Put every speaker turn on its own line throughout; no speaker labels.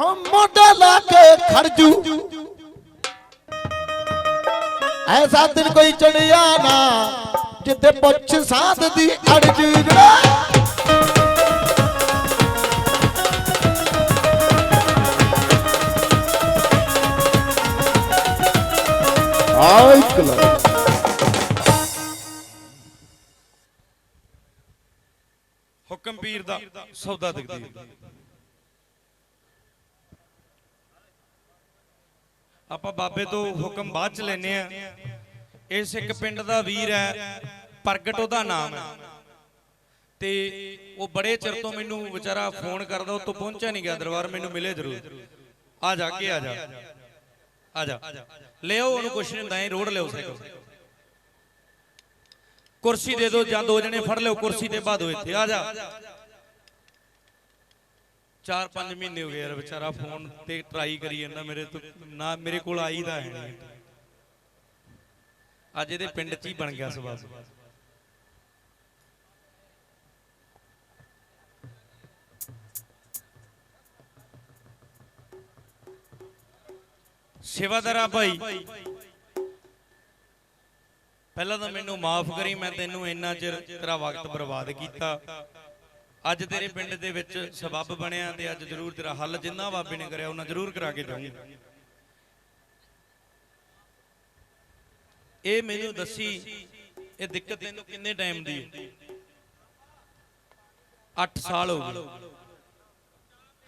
ਹਮ ਮੋਢਾ ਲਾ ਕੇ ਖੜਜੂ ਐਸਾ ਦਿਨ ਕੋਈ ਚੜਿਆ ਨਾ ਜਿੱਤੇ ਪੁੱਛ ਸਾਧ ਦੀ ਅੜਜੂ ਜਿਹੜਾ ਆਈ ਕਲਾ
ਹੁਕਮ ਪੀਰ ਦਾ ਸੌਦਾ ਤਕਦੀਰ ਆਪਾਂ ਬਾਬੇ ਤੋਂ ਹੁਕਮ ਬਾਅਦ ਚ ਲੈਨੇ ਆ ਇਸ ਇੱਕ ਪਿੰਡ ਦਾ ਵੀਰ ਹੈ, ਪ੍ਰਗਟ ਉਹਦਾ ਨਾਮ ਹੈ। ਤੇ ਉਹ ਬੜੇ ਚਿਰ ਤੋਂ ਮੈਨੂੰ ਵਿਚਾਰਾ ਫੋਨ ਕਰਦਾ, ਉਹ ਤੋਂ ਪਹੁੰਚਿਆ ਨਹੀਂ ਗਿਆ ਦਰਬਾਰ, ਮੈਨੂੰ ਮਿਲੇ ਜ਼ਰੂਰ। ਆ ਜਾ ਕੇ, ਆ ਜਾ। ਆ ਜਾ। ਲਿਓ ਉਹਨੂੰ ਕੁਛ ਨਹੀਂ ਹੁੰਦਾ ਰੋੜ ਲਿਓ ਸਾਈਕਲ। ਕੁਰਸੀ ਦੇ ਦਿਓ ਜਾਂ ਦੋ ਜਣੇ ਫੜ ਲਿਓ ਕੁਰਸੀ ਤੇ ਬਾਦੋ ਇੱਥੇ। ਆ ਜਾ। 4-5 ਮਹੀਨੇ ਹੋ ਗਏ ਯਾਰ ਵਿਚਾਰਾ ਫੋਨ ਤੇ ਟਰਾਈ ਕਰੀ ਜਾਂਦਾ ਮੇਰੇ ਤੋਂ, ਨਾ ਮੇਰੇ ਕੋਲ ਆਈ ਹੈ ਨਹੀਂ। ਅੱਜ ਇਹਦੇ ਪਿੰਡ 'ਚ ਹੀ ਬਣ ਗਿਆ ਸਵਾਸ ਸੇਵਾਦਾਰਾ ਭਾਈ। ਪਹਿਲਾਂ ਤਾਂ ਮੈਨੂੰ ਮਾਫ ਕਰੀ, ਮੈਂ ਤੈਨੂੰ ਇੰਨਾ ਚਿਰ ਤੇਰਾ ਵਕਤ ਬਰਬਾਦ ਕੀਤਾ। ਅੱਜ ਤੇਰੇ ਪਿੰਡ ਦੇ ਵਿੱਚ ਸਬੱਬ ਬਣਿਆ ਤੇ ਅੱਜ ਜ਼ਰੂਰ ਤੇਰਾ ਹੱਲ ਜਿੰਨਾ ਬਾਬੇ ਨੇ ਕਰਿਆ, ਉਹਨਾਂ ਜ਼ਰੂਰ ਕਰਾ ਕੇ ਜਾਊਂਗਾ। ਇਹ ਮੈਨੂੰ ਦੱਸੀ, ਇਹ ਦਿੱਕਤ ਤੈਨੂੰ ਕਿੰਨੇ ਟਾਈਮ ਦੀ ਹੈ? 8 ਸਾਲ ਹੋ ਗਏ।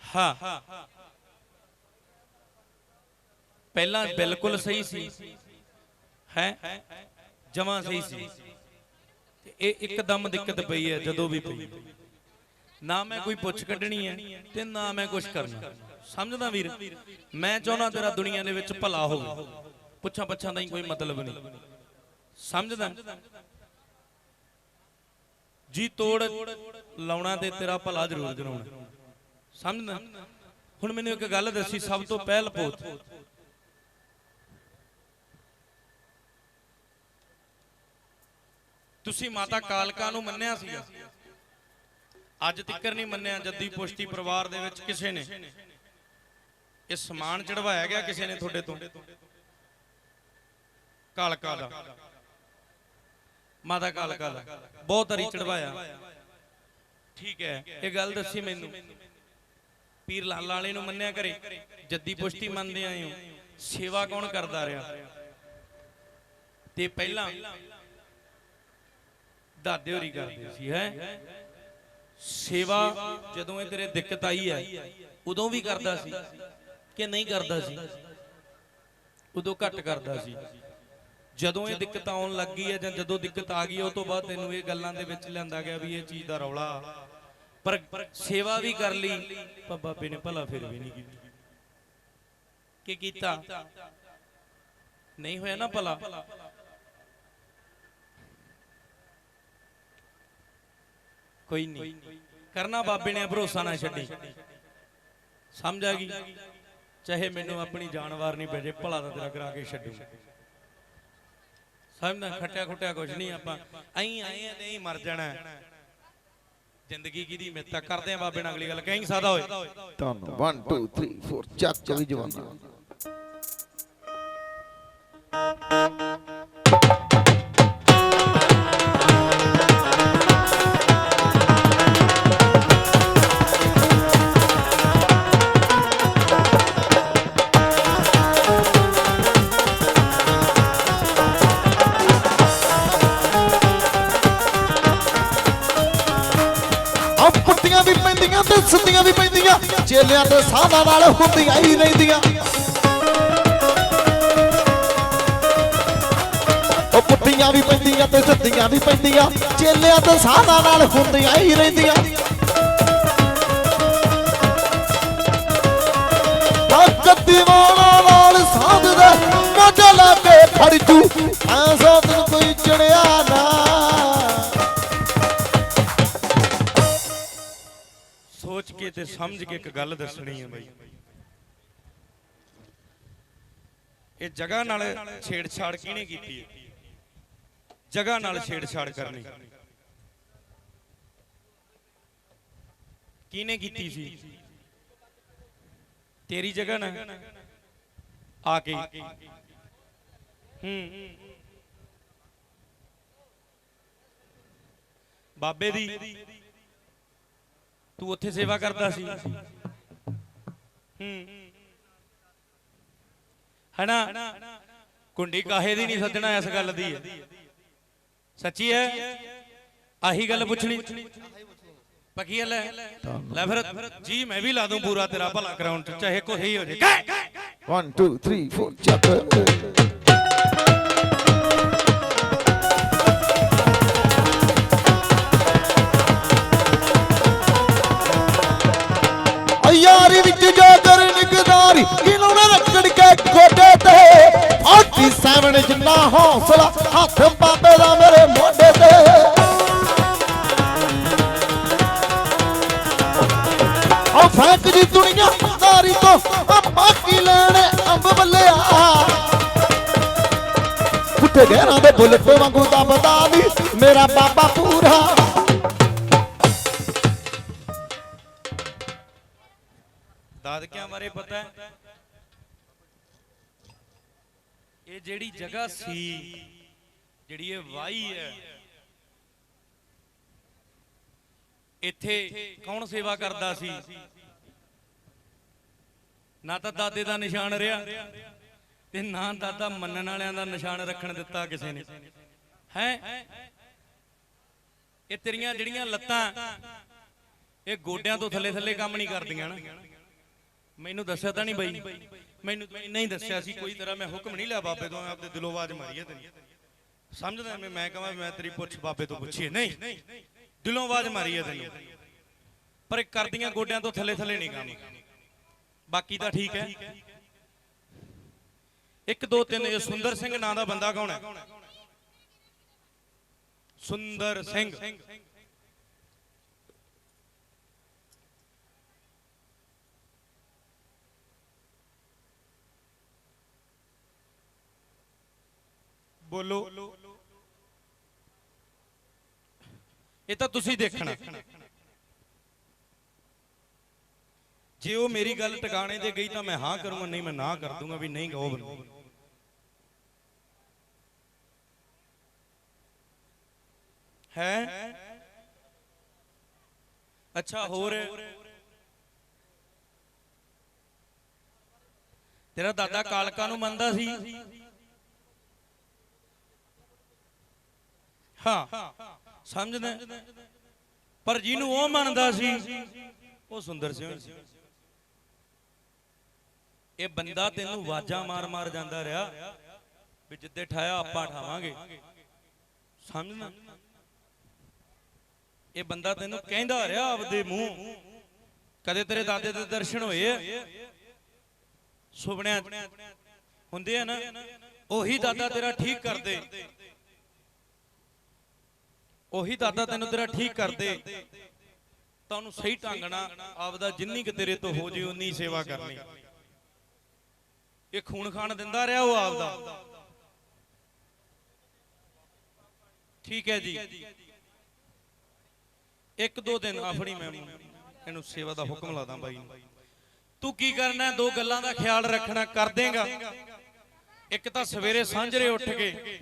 ਹਾਂ। ਪਹਿਲਾਂ ਬਿਲਕੁਲ ਸਹੀ ਸੀ। ਹੈ? ਜਮਾ ਸਹੀ ਸੀ। ਤੇ ਇਹ ਇੱਕਦਮ ਦਿੱਕਤ ਪਈ ਹੈ, ਜਦੋਂ ਵੀ ਪਈ। ਨਾ ਮੈਂ ਕੋਈ ਪੁੱਛ ਕੱਢਣੀ ਹੈ ਤੇ ਨਾ ਮੈਂ ਕੁਝ ਕਰਨਾ। ਸਮਝਦਾ ਵੀਰ? ਮੈਂ ਚਾਹੁੰਦਾ ਤੇਰਾ ਦੁਨੀਆ ਦੇ ਵਿੱਚ ਭਲਾ ਹੋਵੇ। ਪੁੱਛਾਂ ਪੱਛਾਂ ਦਾ ਹੀ ਕੋਈ ਮਤਲਬ ਨਹੀਂ। ਸਮਝਦਾ? ਜੀ ਤੋੜ ਲਾਉਣਾ ਤੇ ਤੇਰਾ ਭਲਾ ਜ਼ਰੂਰ ਕਰਾਉਣਾ। ਸਮਝਦਾ? ਹੁਣ ਮੈਨੂੰ ਇੱਕ ਗੱਲ ਦੱਸੀ ਸਭ ਤੋਂ ਪਹਿਲ ਪੋਤ ਤੁਸੀਂ ਮਾਤਾ ਕਾਲਕਾ ਨੂੰ ਮੰਨਿਆ ਸੀ ਅੱਜ ਤੱਕਰ ਨਹੀਂ ਮੰਨਿਆ ਜੱਦੀ ਪੁਸ਼ਤੀ ਪਰਿਵਾਰ ਦੇ ਵਿੱਚ ਕਿਸੇ ਨੇ। ਇਹ ਸਮਾਨ ਚੜਵਾਇਆ ਗਿਆ ਕਿਸੇ ਨੇ ਤੁਹਾਡੇ ਤੋਂ। ਕਾਲਕਾ ਦਾ ਮਾਤਾ ਕਾਲਕਾ ਦਾ ਬਹੁਤ ਹਰੀ ਚੜਵਾਇਆ ਠੀਕ ਹੈ, ਇਹ ਗੱਲ ਦੱਸੀ ਮੈਨੂੰ। ਪੀਰ ਲਾਲਾ ਵਾਲੇ ਨੂੰ ਮੰਨਿਆ ਕਰੇ। ਜੱਦੀ ਪੁਸ਼ਤੀ ਮੰਨਦੇ ਆਏ ਹੋ। ਸੇਵਾ ਕੌਣ ਕਰਦਾ ਰਿਹਾ? ਤੇ ਪਹਿਲਾਂ ਦਾਦੇ ਹੋਰੀ ਕਰਦੇ ਸੀ, ਹੈ? ਸੇਵਾ ਜਦੋਂ ਇਹ ਤੇਰੇ ਦਿੱਕਤ ਆਈ ਹੈ, ਉਦੋਂ ਵੀ ਕਰਦਾ ਸੀ ਕਿ ਨਹੀਂ ਕਰਦਾ ਸੀ? ਉਦੋਂ ਘੱਟ ਕਰਦਾ ਸੀ। ਜਦੋਂ ਇਹ ਦਿੱਕਤ ਆਉਣ ਲੱਗੀ ਹੈ ਜਾਂ ਜਦੋਂ ਦਿੱਕਤ ਆ ਗਈ, ਉਹ ਤੋਂ ਬਾਅਦ ਤੈਨੂੰ ਇਹ ਗੱਲਾਂ ਦੇ ਵਿੱਚ ਲਿਆਂਦਾ ਗਿਆ ਵੀ ਇਹ ਚੀਜ਼ ਦਾ ਰੌਲਾ। ਪਰ ਸੇਵਾ ਵੀ ਕਰ ਲਈ, ਪਰ ਬਾਬੇ ਨੇ ਭਲਾ ਫਿਰ ਵੀ ਨਹੀਂ ਕੀਤੀ। ਕੀ ਕੀਤਾ? ਨਹੀਂ ਹੋਇਆ ਨਾ ਭਲਾ? ਕੋਈ ਨਹੀਂ। ਕਰਨਾ ਬਾਬੇ ਨੇ, ਭਰੋਸਾ ਨਾ ਛੱਡੀ। ਸਮਝ ਆ ਗਈ? ਚਾਹੇ ਮੈਨੂੰ ਆਪਣੀ ਜਾਨਵਾਰ ਨਹੀਂ ਭੇਜੇ, ਭਲਾ ਤਾਂ ਤੇਰਾ ਕਰਾ ਕੇ ਛੱਡੂ। ਸਮਝਦਾ, ਖੱਟਿਆ ਖੁੱਟਿਆ ਕੁਝ ਨਹੀਂ ਆਪਾਂ। ਐਂ ਆਏ ਆ ਮਰ ਜਾਣਾ। ਹੈ। ਜ਼ਿੰਦਗੀ ਕਿਹਦੀ ਮਿੱਤਾ ਕਰਦੇ ਆ ਬਾਬੇ ਨਾਲ ਅਗਲੀ ਗੱਲ। ਕਹੀਂ ਸਾਦਾ ਹੋਏ।
ਤੁਹਾਨੂੰ 1 2 3 4 ਚੱਕ ਵੀ ਜਵਾਨਾ। ਚੇਲਿਆਂ ਤੇ ਸਾਧਾਂ ਨਾਲ ਹੁੰਦੀਆਂ ਹੀ ਰਹਿੰਦੀਆਂ। ਉਹ ਪੁੱਟੀਆਂ ਵੀ ਪੈਂਦੀਆਂ ਤੇ ਸੁੱਤੀਆਂ ਵੀ ਪੈਂਦੀਆਂ, ਚੇਲਿਆਂ ਤੇ ਸਾਧਾਂ ਨਾਲ ਹੁੰਦੀਆਂ ਹੀ ਰਹਿੰਦੀਆਂ। ਤਾਕਤ ਦੀਵਾਨਾ ਨਾਲ ਸਾਧ ਦੇ ਮੋਢੇ ਲਾ ਕੇ ਫੜ ਜੂ।
ਤੇ ਸਮਝ ਕੇ ਇੱਕ ਗੱਲ ਦੱਸਣੀ ਹੈ ਬਾਈ। ਇਹ ਜਗ੍ਹਾ ਨਾਲ ਛੇੜਛਾੜ ਕਿਹਨੇ ਕੀਤੀ ਹੈ? ਜਗ੍ਹਾ ਨਾਲ ਛੇੜਛਾੜ ਕਰਨੀ। ਕਿਹਨੇ ਕੀਤੀ ਸੀ? ਤੇਰੀ ਜਗ੍ਹਾ ਨਾ ਆ ਕੇ। ਹੂੰ। ਬਾਬੇ ਦੀ। ਤੂੰ ਉੱਥੇ ਸੇਵਾ ਕਰਦਾ ਸੀ। ਹੂੰ। ਹਨਾ? ਕੁੰਡੀ ਕਾਹੇ ਦੀ ਨਹੀਂ ਸੱਜਣਾ ਇਸ ਗੱਲ ਦੀ। ਹੈ ਸੱਚੀ ਹੈ? ਆਹੀ ਗੱਲ ਪੁੱਛਣੀ। ਪੱਕੀ ਹੈ? ਲੈ ਲੈ ਫਿਰ ਜੀ ਮੈਂ ਵੀ ਲਾ ਦੂੰ ਪੂਰਾ ਤੇਰਾ ਭਲਾ ਕਰਾਉਣ ਚ ਚਾਹੇ ਕੋਈ ਹੀ ਹੋ ਜੇ।
1 2 3 4 ਚੱਕ ਨਿਗਦਾਰੀ ਕਿਨੂੰ ਨਾ ਰੱਖੜ ਕੇ ਗੋਡੇ ਤੇ। 47 ਜਿੰਨਾ ਹੌਸਲਾ ਹੱਥ ਬਾਬੇ ਦਾ ਮੇਰੇ ਮੋਢੇ ਤੇ। ਉਹ ਫੈਂਕ ਦੀ ਦੁਨੀਆ ਤਾਰੀ ਤੋਂ ਬਾਕੀ ਲੈਣੇ ਅੰਬ ਬੱਲਿਆ। ਉੱਤੇ ਗਹਿਰਾਂ ਦੇ ਬੁਲਟ ਵਾਂਗੂ ਦਬਦਾ ਨੀ ਮੇਰਾ ਬਾਬਾ ਪੂਰਾ।
ਦਾਦਕਿਆਂ ਬਾਰੇ ਪਤਾ ਹੈ? ਇਹ ਜਿਹੜੀ ਜਗ੍ਹਾ ਸੀ, ਜਿਹੜੀ ਇਹ ਵਾਈ ਹੈ, ਇੱਥੇ ਕੌਣ ਸੇਵਾ ਕਰਦਾ ਸੀ? ਨਾ ਤਾਂ ਦਾਦੇ ਦਾ ਨਿਸ਼ਾਨ ਰਿਹਾ ਤੇ ਨਾ ਦਾਦਾ ਮੰਨਣ ਵਾਲਿਆਂ ਦਾ ਨਿਸ਼ਾਨ ਰੱਖਣ ਦਿੱਤਾ ਕਿਸੇ ਨੇ। ਹੈ? ਇਹ ਤੇਰੀਆਂ ਜਿਹੜੀਆਂ ਲੱਤਾਂ, ਇਹ ਗੋਡਿਆਂ ਤੋਂ ਥੱਲੇ ਥੱਲੇ ਕੰਮ ਨਹੀਂ ਕਰਦੀਆਂ ਨਾ। ਮੈਨੂੰ ਦੱਸਿਆ ਤਾਂ ਨਹੀਂ ਬਈ। ਮੈਨੂੰ ਤਾਂ ਨਹੀਂ ਦੱਸਿਆ ਸੀ, ਕੋਈ ਤਰ੍ਹਾਂ ਮੈਂ ਹੁਕਮ ਨਹੀਂ ਲਿਆ ਬਾਬੇ ਤੋਂ ਆਪਦੇ ਦਿਲੋਂ ਆਵਾਜ਼ ਮਾਰੀ ਹੈ ਤੇਰੀ। ਸਮਝਦਾ ਮੈਂ ਮੈਂ ਕਹਾਂ ਮੈਂ ਤੇਰੀ ਪੁੱਛ ਬਾਬੇ ਤੋਂ ਪੁੱਛੀ ਨਹੀਂ, ਦਿਲੋਂ ਆਵਾਜ਼ ਮਾਰੀ ਹੈ ਤੈਨੂੰ। ਪਰ ਕਰਦੀਆਂ ਗੋਡਿਆਂ ਤੋਂ ਥੱਲੇ ਥੱਲੇ ਨਹੀਂ ਕੰਮ। ਬਾਕੀ ਤਾਂ ਠੀਕ ਹੈ। ਇੱਕ ਦੋ ਤਿੰਨ, ਇਹ ਸੁੰਦਰ ਸਿੰਘ ਨਾਂ ਦਾ ਬੰਦਾ ਕੌਣ ਹੈ? ਸੁੰਦਰ ਸਿੰਘ। ਬੋਲੋ। ਇਹ ਤਾਂ ਤੁਸੀਂ ਦੇਖਣਾ। ਜੇ ਉਹ ਮੇਰੀ ਗੱਲ ਟਿਕਾਣੇ ਤੇ ਗਈ ਤਾਂ ਮੈਂ ਹਾਂ ਕਰੂੰਗਾ, ਨਹੀਂ ਮੈਂ ਨਾ ਕਰ ਦੂੰਗਾ ਵੀ ਨਹੀਂ ਗਾਓ ਬੰਦੇ। ਹੈ? ਅੱਛਾ, ਹੋਰ? ਤੇਰਾ ਦਾਦਾ ਕਾਲਕਾ ਨੂੰ ਮੰਨਦਾ ਸੀ। ਹਾਂ, ਸਮਝਦਾ ਪਰ ਜਿਹਨੂੰ ਉਹ ਮੰਨਦਾ ਸੀ, ਉਹ ਸੁੰਦਰ ਸਿੰਘ ਇਹ ਬੰਦਾ ਤੈਨੂੰ ਵਾਜਾਂ ਮਾਰ-ਮਾਰ ਜਾਂਦਾ ਰਿਹਾ ਵੀ ਜਿੱਦੇ ਠਾਇਆ ਆਪਾਂ ਠਾਵਾਂਗੇ। ਸਮਝਣਾ? ਇਹ ਬੰਦਾ ਤੈਨੂੰ ਕਹਿੰਦਾ ਰਿਹਾ ਆਪਦੇ ਮੂੰਹ, ਕਦੇ ਤੇਰੇ ਦਾਦੇ ਦੇ ਦਰਸ਼ਨ ਹੋਏ ਆ? ਸੁਪਨਿਆਂ ਹੁੰਦੇ ਆ ਨਾ, ਉਹੀ ਦਾਦਾ ਤੇਰਾ ਠੀਕ ਕਰਦੇ। ਉਹੀ ਦਾਦਾ ਤੈਨੂੰ ਤੇਰਾ ਠੀਕ ਕਰਦੇ। ਤਾਂ ਉਹਨੂੰ ਸਹੀ ਢੰਗ ਨਾਲ ਆਪਦਾ ਜਿੰਨੀ ਕਿ ਤੇਰੇ ਤੋਂ ਹੋ ਜੇ ਉਨੀ ਸੇਵਾ ਕਰਨੀ। ਇਹ ਖੂਨ ਖਾਨ ਦਿੰਦਾ ਰਿਹਾ ਉਹ ਆਪਦਾ। ਠੀਕ ਹੈ ਜੀ। ਇੱਕ ਦੋ ਦਿਨ ਆਫੜੀ ਮੈਂ ਇਹਨੂੰ ਸੇਵਾ ਦਾ ਹੁਕਮ ਲਾਦਾ ਬਾਈ ਤੂੰ ਕੀ ਕਰਨਾ, ਦੋ ਗੱਲਾਂ ਦਾ ਖਿਆਲ ਰੱਖਣਾ, ਕਰ ਦੇਗਾ। ਇੱਕ ਤਾਂ ਸਵੇਰੇ ਸਾਂਝਰੇ ਉੱਠ ਕੇ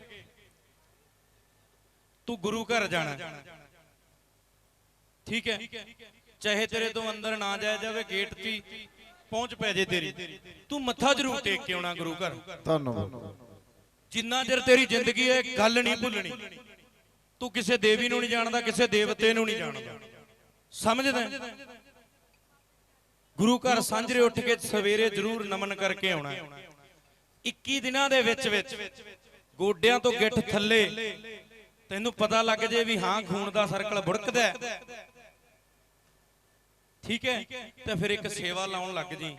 ਤੂੰ ਗੁਰੂ ਘਰ ਜਾਣਾ। ਠੀਕ ਹੈ? ਚਾਹੇ ਤੇਰੇ ਤੋਂ ਅੰਦਰ ਨਾ ਜਾਇਆ ਜਾਵੇ ਗੇਟ ਹੀ ਪਹੁੰਚ ਪੈ ਜੇ ਤੇਰੀ। ਤੂੰ ਮੱਥਾ ਜ਼ਰੂਰ ਟੇਕ ਕੇ ਆਉਣਾ ਗੁਰੂ ਘਰ।
ਧੰਨਵਾਦ।
ਜਿੰਨਾ ਚਿਰ ਤੇਰੀ ਜ਼ਿੰਦਗੀ ਹੈ ਗੱਲ ਨਹੀਂ ਭੁੱਲਣੀ। ਤੂੰ ਕਿਸੇ ਦੇਵੀ ਨੂੰ ਨਹੀਂ ਜਾਣਦਾ ਕਿਸੇ ਦੇਵਤੇ ਨੂੰ ਨਹੀਂ ਜਾਣਦਾ। ਸਮਝਦਾ? ਗੁਰੂ ਘਰ ਸਾਂਝਰੇ ਉੱਠ ਕੇ ਸਵੇਰੇ ਜ਼ਰੂਰ ਨਮਨ ਕਰਕੇ ਆਉਣਾ ਹੈ। 21 ਦਿਨਾਂ ਦੇ ਵਿੱਚ ਵਿੱਚ ਗੋਡਿਆਂ ਤੋਂ ਗਿੱਠ ਥੱਲੇ ਤੈਨੂੰ ਪਤਾ ਲੱਗ ਜੇ ਵੀ ਹਾਂ ਖੂਨ ਦਾ ਸਰਕਲ ਬੁੜਕਦਾ ਠੀਕ ਹੈ? ਤੇ ਫਿਰ ਇੱਕ ਸੇਵਾ ਲਾਉਣ ਲੱਗ ਜੀ।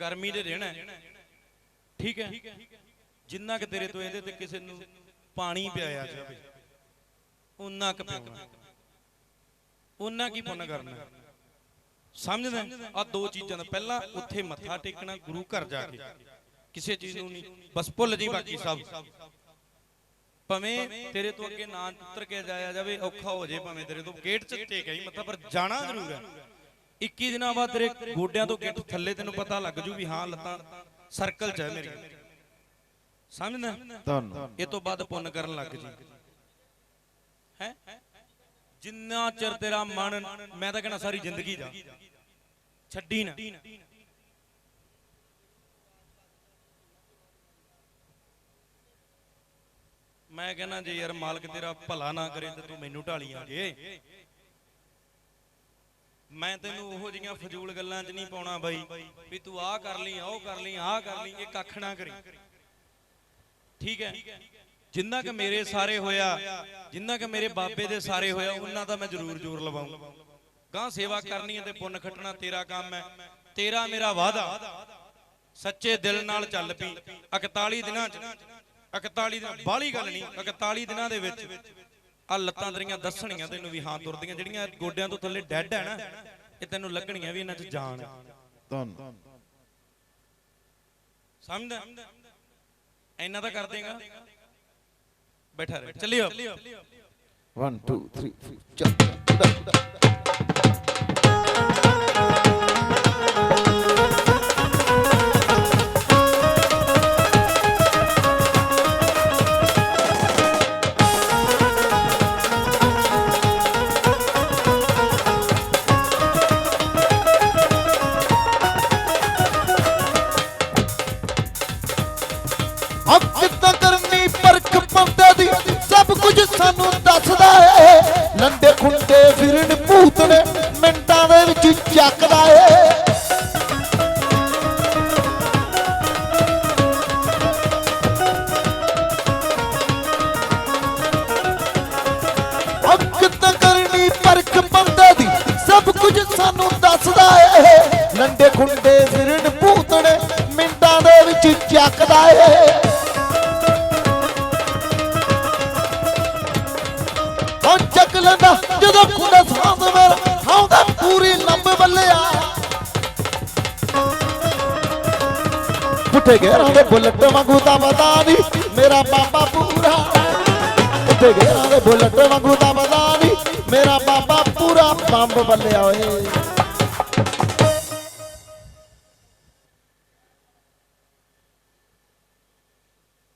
ਗਰਮੀ ਦੇ ਦਿਨ ਹੈ। ਠੀਕ ਹੈ? ਜਿੰਨਾ ਕਿ ਤੇਰੇ ਤੋਂ ਇਹਦੇ ਤੇ ਕਿਸੇ ਨੂੰ ਪਾਣੀ ਪਿਆਇਆ ਜਾਵੇ ਉਨਾ ਕੁ ਪਿਆਉਣਾ। ਉਨਾ ਕੀ ਪੁੰਨ ਕਰਨਾ। ਸਮਝਦਾ ਆ ਦੋ ਚੀਜ਼ਾਂ ਦਾ ਪਹਿਲਾਂ ਉੱਥੇ ਮੱਥਾ ਟੇਕਣਾ, ਗੁਰੂ ਘਰ ਜਾ ਕੇ। ਕਿਸੇ ਚੀਜ਼ ਨੂੰ ਨਹੀਂ। ਬਸ ਭੁੱਲ ਜੀ ਬਾਕੀ ਸਭ। ਭਵੇਂ ਤੇਰੇ ਤੋਂ ਅੱਗੇ ਨਾ ਉਤਰ ਕੇ ਜਾਇਆ ਜਾਵੇ ਔਖਾ ਹੋ ਜੇ ਭਵੇਂ ਤੇਰੇ ਤੋਂ। ਗੇਟ 'ਚ ਟੇਕਿਆ ਹੀ ਮੱਥਾ ਪਰ ਜਾਣਾ ਜ਼ਰੂਰ ਹੈ। 21 ਦਿਨਾਂ ਬਾਅਦ ਤੇਰੇ ਗੋਡਿਆਂ ਤੋਂ ਗਿੱਟ ਥੱਲੇ ਤੈਨੂੰ ਪਤਾ ਲੱਗ ਜੂ ਵੀ ਹਾਂ ਲੱਤਾਂ ਸਰਕਲ 'ਚ ਹੈ ਮੇਰੀ। ਸਮਝਦਾ
ਧੰਨ
ਇਹ ਤੋਂ ਬਾਅਦ ਪੁੰਨ ਕਰਨ ਲੱਗ ਜੀ। ਹੈ? ਜਿੰਨਾ ਚਿਰ ਤੇਰਾ ਮਨ ਮੈਂ ਤਾਂ ਕਹਿਣਾ ਸਾਰੀ ਜ਼ਿੰਦਗੀ ਦਾ। ਛੱਡੀ ਨਾ। ਮੈਂ ਕਹਿੰਦਾ ਜੇ ਯਾਰ ਮਾਲਕ ਤੇਰਾ ਭਲਾ ਨਾ ਕਰੇ ਤੇ ਤੂੰ ਮੈਨੂੰ ਢਾਲੀਆਂ ਜੇ। ਮੈਂ ਤੈਨੂੰ ਉਹੋ ਜੀਆਂ ਫਜ਼ੂਲ ਗੱਲਾਂ 'ਚ ਨਹੀਂ ਪਾਉਣਾ ਬਾਈ, ਵੀ ਤੂੰ ਆਹ ਕਰ ਲਈ ਉਹ ਕਰ ਲਈ, ਆਹ ਕਰ ਲਈ ਇਹ ਕੱਖ ਨਾ ਕਰੀ। ਠੀਕ ਹੈ? ਜਿੰਨਾ ਕਿ ਮੇਰੇ ਸਾਰੇ ਹੋਇਆ, ਜਿੰਨਾ ਕਿ ਮੇਰੇ ਬਾਬੇ ਦੇ ਸਾਰੇ ਹੋਇਆ, ਉਹਨਾਂ ਦਾ ਮੈਂ ਜ਼ਰੂਰ ਜ਼ੋਰ ਲਵਾਉਂ ਗਾਂ ਸੇਵਾ ਕਰਨੀ ਹੈ ਤੇ ਪੁੰਨ ਖੱਟਣਾ ਤੇਰਾ ਕੰਮ ਹੈ। ਤੇਰਾ ਮੇਰਾ ਵਾਅਦਾ। ਸੱਚੇ ਦਿਲ ਨਾਲ ਚੱਲ ਪਈ। 41 ਦਿਨਾਂ ਚ 41 ਦਿਨ ਬਾਹਲੀ ਗੱਲ ਨਹੀਂ 41 ਦਿਨਾਂ ਦੇ ਵਿੱਚ ਆ ਲੱਤਾਂ ਤੇਰੀਆਂ ਦੱਸਣੀਆਂ ਤੈਨੂੰ ਵੀ ਹਾਂ ਤੁਰਦੀਆਂ ਜਿਹੜੀਆਂ ਗੋਡਿਆਂ ਤੋਂ ਥੱਲੇ ਡੈੱਡ ਹੈ ਨਾ ਇਹ ਤੈਨੂੰ ਲੱਗਣੀਆਂ ਵੀ ਇਹਨਾਂ 'ਚ ਜਾਨ
ਤੁਹਾਨੂੰ
ਸਮਝਦਾ? ਇੰਨਾ ਤਾਂ ਕਰ ਦੇਗਾ ਬੈਠਾ ਰਹਿ ਚੱਲਿਓ।
1 2 3 4 ਸਾਨੂੰ ਦੱਸਦਾ ਏ। ਲੰਡੇ ਖੁੰਡੇ ਫਿਰਨ ਭੂਤ ਮਿੰਟਾਂ ਦੇ ਵਿੱਚ ਚੱਕਦਾ ਏ। ਉਹ ਚੱਕ ਲੈਂਦਾ, ਜਦੋਂ ਖੁੰਡਾ ਸਾਹ ਮੇਰਾ ਆਉਂਦਾ ਪੂਰੀ ਲੰਬ ਬੱਲਿਆ ਪੁੱਠੇ ਘੇਰਾਂ ਦੇ ਬੁਲਟ ਵਾਂਗੂ ਤਾਂ ਪਤਾ ਨਹੀਂ, ਮੇਰਾ ਬਾਬਾ ਪੂਰਾ। ਪੁੱਠੇ ਘੇਰਾਂ ਦੇ ਬੁਲਟ ਵਾਂਗੂ ਤਾਂ ਪਤਾ ਪੂਰਾ ਬੱਲਿਆ ਓਏ।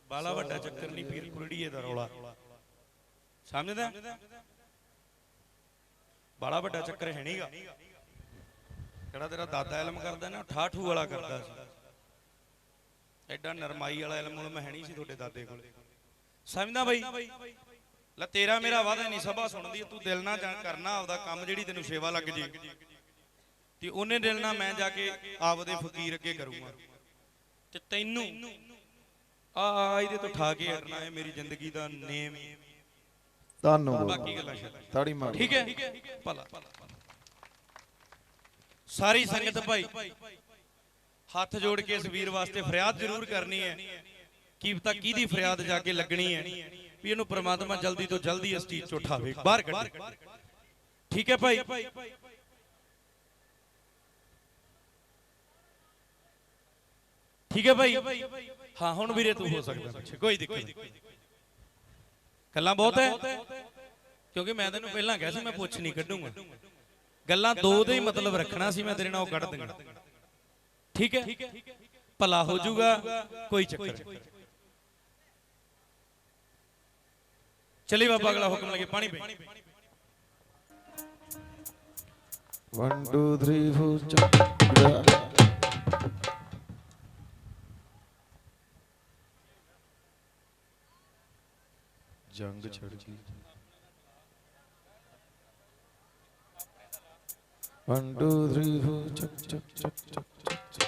ਬਾਲਾ ਵੱਡਾ ਚੱਕਰ ਨਹੀਂ, ਪੀਰ ਕੁਰੜੀਏ ਦਾ ਰੌਲਾ। ਸਮਝਦਾ? ਬਾਲਾ ਵੱਡਾ ਚੱਕਰ ਹੈ ਨਹੀਂਗਾ। ਜਿਹੜਾ ਤੇਰਾ ਦਾਦਾ ਇਲਮ ਕਰਦਾ ਨਾ ਠਾਠੂ ਵਾਲਾ ਕਰਦਾ ਸੀ। ਐਡਾ ਨਰਮਾਈ ਵਾਲਾ ਇਲਮ ਹੁਣ ਹੈ ਨਹੀਂ ਸੀ ਤੁਹਾਡੇ ਦਾਦੇ ਕੋਲ। ਸਮਝਦਾ ਬਈ? ਲੈ ਤੇਰਾ ਮੇਰਾ ਵਾਦਾ ਨਹੀਂ ਸਭਾ ਸੁਣਦੀ ਤੂੰ ਦਿਲ ਨਾਲ ਜਾ ਕਰਨਾ ਆਪਦਾ ਕੰਮ ਜਿਹੜੀ ਤੈਨੂੰ ਸੇਵਾ ਲੱਗ ਜੇ। ਤੇ ਉਹਨੇ ਦਿਲ ਨਾਲ ਮੈਂ ਜਾ ਕੇ ਆਪਦੇ ਫਕੀਰ ਅੱਗੇ ਕਰੂੰਗਾ। ਤੇ ਤੈਨੂੰ ਆ ਆ ਇਹਦੇ ਤੋਂ ਠਾ ਕੇ ਹਟਣਾ ਹੈ ਮੇਰੀ ਜ਼ਿੰਦਗੀ ਦਾ ਨੇਮ
ਧੰਨਵਾਦ।
ਬਾਕੀ ਗੱਲਾਂ ਛੱਡ।
ਤਾੜੀ ਮਾਰ
ਠੀਕ ਹੈ? ਭਲਾ। ਸਾਰੀ ਸੰਗਤ ਭਾਈ ਹੱਥ ਜੋੜ ਕੇ ਇਸ ਵੀਰ ਵਾਸਤੇ ਫਰਿਆਦ ਜ਼ਰੂਰ ਕਰਨੀ ਹੈ। ਕੀ ਪਤਾ ਕਿਹਦੀ ਫਰਿਆਦ ਜਾ ਕੇ ਲੱਗਣੀ ਹੈ। ਵੀ ਇਹਨੂੰ ਪ੍ਰਮਾਤਮਾ ਜਲਦੀ ਤੋਂ ਜਲਦੀ ਇਸ ਚੀਜ਼ ਚੋਂ ਉਠਾਵੇ ਬਾਹਰ ਕੱਢੇ। ਠੀਕ ਹੈ ਭਾਈ? ਠੀਕ ਹੈ ਭਾਈ? ਹਾਂ ਹੁਣ ਵੀਰੇ ਤੂੰ ਹੋ ਸਕਦਾ ਪਿੱਛੇ। ਕੋਈ ਦਿੱਕਤ ਨਹੀਂ। ਗੱਲਾਂ ਬਹੁਤ ਹੈ। ਕਿਉਂਕਿ ਮੈਂ ਤੈਨੂੰ ਪਹਿਲਾਂ ਕਿਹਾ ਸੀ ਮੈਂ ਪੁੱਛ ਨਹੀਂ ਕੱਢੂੰਗਾ। ਗੱਲਾਂ ਦੋ ਦੇ ਹੀ ਮਤਲਬ ਰੱਖਣਾ ਸੀ ਮੈਂ ਤੇਰੇ ਨਾਲ ਉਹ ਕੱਢ ਦਿੰਗਾ। ਠੀਕ ਹੈ? ਭਲਾ ਹੋ ਜਾਊਗਾ ਕੋਈ ਚੱਕਰ ਨਹੀਂ। ਚਲੀ ਬਾਬਾ ਅਗਲਾ ਹੁਕਮ ਲਗੇ ਪਾਣੀ ਪੀ
1 2 3 4 ਚੱਲ ਜੰਗ ਛੜ ਗਈ 1 2 3 4 ਚੱਕ ਚੱਕ ਚੱਕ ਚੱਕ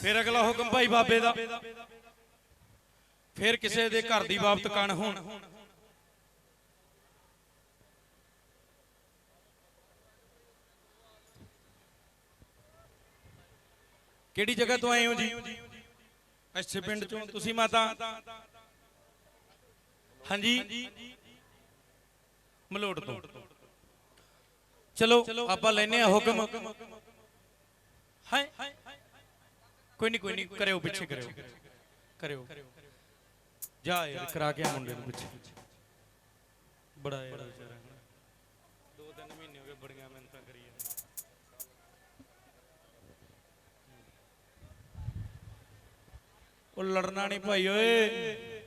ਫਿਰ ਅਗਲਾ ਹੁਕਮ ਭਾਈ ਬਾਬੇ ਦਾ। ਫਿਰ ਕਿਸੇ ਦੇ ਘਰ ਦੀ ਬਾਬਤ ਕਣ ਹੋਣ। ਕਿਹੜੀ ਜਗ੍ਹਾ ਤੋਂ ਆਏ ਹੋ ਜੀ? ਅੱਛੇ ਪਿੰਡ ਚੋਂ। ਤੁਸੀਂ ਮਾਤਾ? ਹਾਂਜੀ? ਮਲੋਟ ਤੋਂ। ਚਲੋ, ਆਪਾਂ ਲੈਨੇ ਆ ਹੁਕਮ। ਹੈ? ਕੋਈ ਨਹੀਂ ਕੋਈ ਨਹੀਂ ਕਰਿਓ ਪਿੱਛੇ ਕਰਿਓ। ਕਰਿਓ। ਜਾ ਯਾਰ ਕਰਾ ਕੇ ਮੁੰਡੇ ਨੂੰ ਪਿੱਛੇ। ਬੜਾ ਯਾਰ ਵਿਚਾਰਾ। ਦੋ ਤਿੰਨ ਮਹੀਨੇ ਹੋ ਗਏ ਬੜੀਆਂ ਮਿਹਨਤਾਂ ਕਰੀ ਜਾਂਦੇ। ਉਹ ਲੜਨਾ ਨਹੀਂ ਭਾਈ ਓਏ।